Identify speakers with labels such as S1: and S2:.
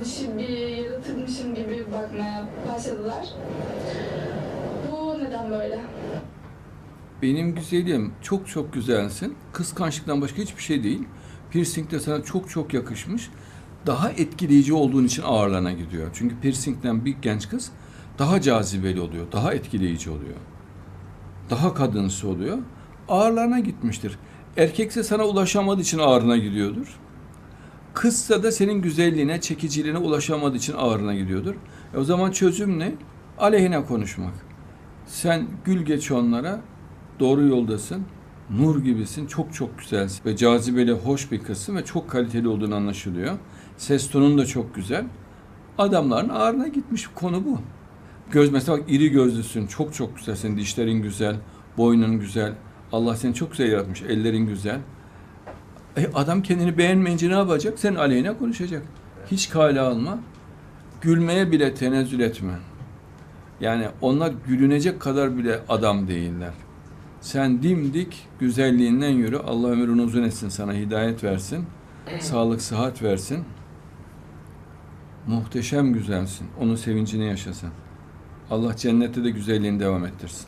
S1: Dışı bir yaratılmışım gibi bakmaya başladılar. Bu neden böyle?
S2: Benim güzelim çok çok güzelsin. Kıskançlıktan başka hiçbir şey değil. Piercing de sana çok çok yakışmış. Daha etkileyici olduğun için ağırlana gidiyor. Çünkü piercingden bir genç kız daha cazibeli oluyor. Daha etkileyici oluyor. Daha kadınsı oluyor. Ağırlarına gitmiştir. Erkekse sana ulaşamadığı için ağırına gidiyordur. Kızsa da senin güzelliğine, çekiciliğine ulaşamadığı için ağırına gidiyordur. E o zaman çözüm ne? Aleyhine konuşmak. Sen gül geç onlara, doğru yoldasın, nur gibisin, çok çok güzelsin ve cazibeli, hoş bir kızsın ve çok kaliteli olduğunu anlaşılıyor. Ses tonun da çok güzel. Adamların ağrına gitmiş konu bu. Göz mesela bak iri gözlüsün, çok çok güzelsin, dişlerin güzel, boynun güzel. Allah seni çok güzel yaratmış, ellerin güzel. E adam kendini beğenmeyince ne yapacak? Sen aleyhine konuşacak. Hiç kale alma. Gülmeye bile tenezzül etme. Yani onlar gülünecek kadar bile adam değiller. Sen dimdik güzelliğinden yürü. Allah ömrünü uzun etsin sana hidayet versin. Sağlık, sıhhat versin. Muhteşem güzelsin. Onun sevincini yaşasın. Allah cennette de güzelliğini devam ettirsin.